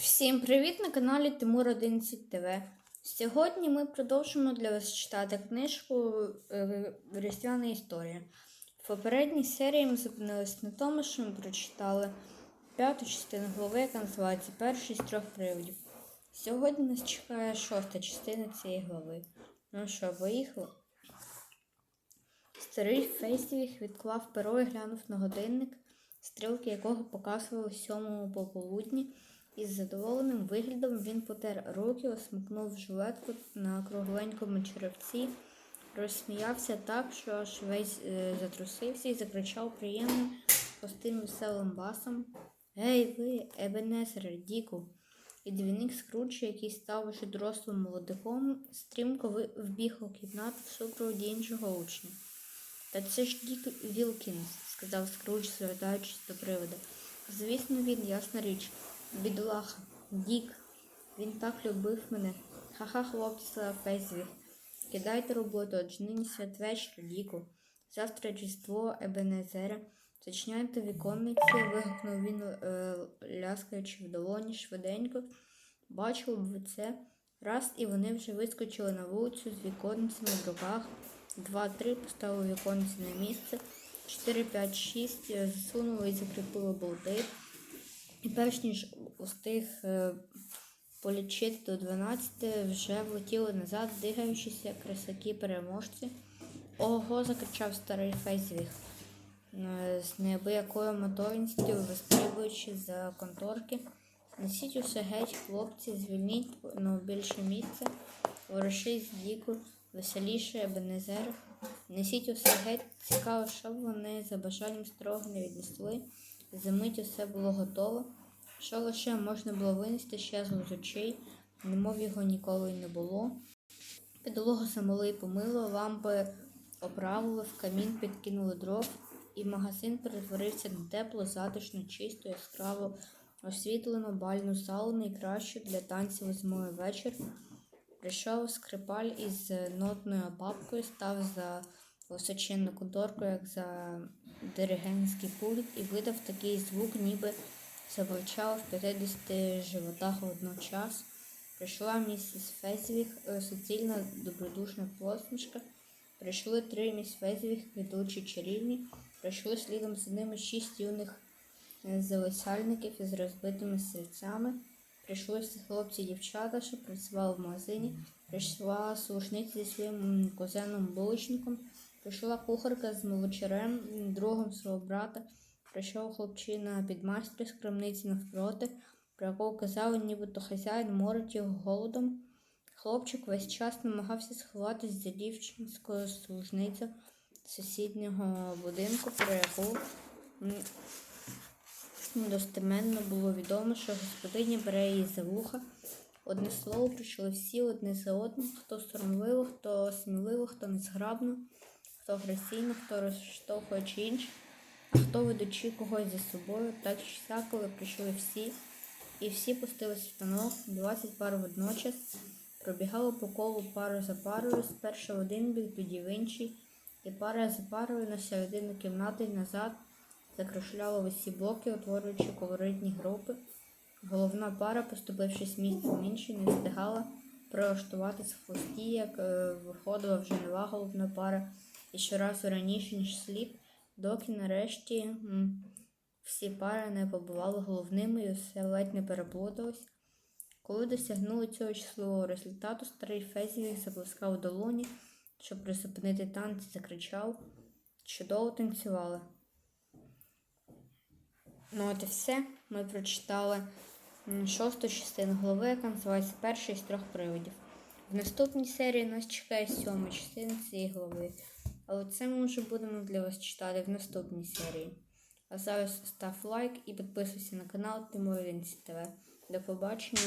Всім привіт на каналі Тимур 11 ТВ. Сьогодні ми продовжимо для вас читати книжку е, Різдвяна історія. В попередній серії ми зупинились на тому, що ми прочитали п'яту частину голови, яка називається Перший з трьох приводів. Сьогодні нас чекає шоста частина цієї глави. Ну що, поїхали? Старий Фейсвіг відклав перо і глянув на годинник, стрілки якого показували сьомому пополудні. Із задоволеним виглядом він потер руки, осмикнув жилетку на кругленькому черевці, розсміявся так, що аж весь е, затрусився і закричав приємним пустим веселим басом. Гей, ви, Ебенезере, Діку! І двійник Скрудж, який став уже дорослим молодиком, стрімко вбіг у кімнату в супроводі іншого учня. Та це ж Дік Вілкінс, сказав Скрудж, звертаючись до привода. Звісно, він, ясна річ. Бідолаха, Дік. Він так любив мене. Ха-ха, хлопці, сказав Фейзвіг. Кидайте роботу, адже нині святвечір, Діку. Завтра Різдво Ебенезера. Зачиняйте віконниці, вигукнув він, е, ляскаючи в долоні швиденько. Бачили б ви це. Раз і вони вже вискочили на вулицю з віконницями в руках. Два-три поставили віконниці на місце. Чотири, п'ять, шість е, засунули і закріпили болти. І перш ніж устиг е, полічити до 12, вже влетіли назад, дигаючися красаки переможці. Ого, закричав старий Фейзвіг е, з неабиякою моторністю, вистрибуючи за конторки. Несіть усе геть, хлопці, звільніть ну, більше місця, ворушись з діку, веселіше, Ебенезер. Несіть усе геть, цікаво, що вони за бажанням строго не віднесли. За мить усе було готово. Що лише можна було винести щезло з очей, немов його ніколи й не було. Підлогу самоли помило, лампи оправили, в камін підкинули дров, і магазин перетворився на теплу, затишну, чисту, яскраво освітлену бальну залу, найкращу для танців зимовий вечір. Прийшов скрипаль із нотною папкою, став за височенну конторку, як за диригентський пульт, і видав такий звук, ніби завивчав в 50 животах водночас. Прийшла місіс Фезвіг, е, суцільна добродушна посмішка. Прийшли три міс Фезвіг, ведучі чарівні. Прийшли слідом за ними шість юних е, залицяльників із розбитими серцями. Прийшли всі хлопці і дівчата, що працювали в магазині. Прийшла служниця зі своїм кузеном булочником. Прийшла кухарка з молочарем, другом свого брата. Прийшов хлопчина під підмайстер з крамниці навпроти, про якого казали, нібито хазяїн морить його голодом. Хлопчик весь час намагався сховатись за дівчинською служницю сусіднього будинку, про яку достеменно було відомо, що господиня бере її за вуха. Одне слово, прийшли всі одне за одним, хто соромливо, хто сміливо, хто незграбно, хто агресивно, хто розштовхуючи інших, хто ведучи когось за собою, так чи сяк, коли прийшли всі, і всі пустились в танок, 20 пар водночас, пробігали по колу пару за парою, спершу в один бік, тоді в інший, і пара за парою на середину кімнати й назад закрушляла в усі боки, утворюючи колоритні групи. Головна пара, поступившись місцем іншій, не встигала прилаштуватись в хвості, як е, виходила вже нова головна пара, і щоразу раніше, ніж слід, доки нарешті всі пари не побували головними і все ледь не переплуталось. Коли досягнули цього числового результату, старий Фезівік заплескав долоні, щоб призупинити танці, закричав, чудово танцювали. Ну от і все. Ми прочитали шосту частину голови, яка називається Перший з трьох приводів. В наступній серії нас чекає сьома частина цієї голови. Але це ми вже будемо для вас читати в наступній серії. А зараз став лайк і підписуйся на канал Тимур ТВ. До побачення.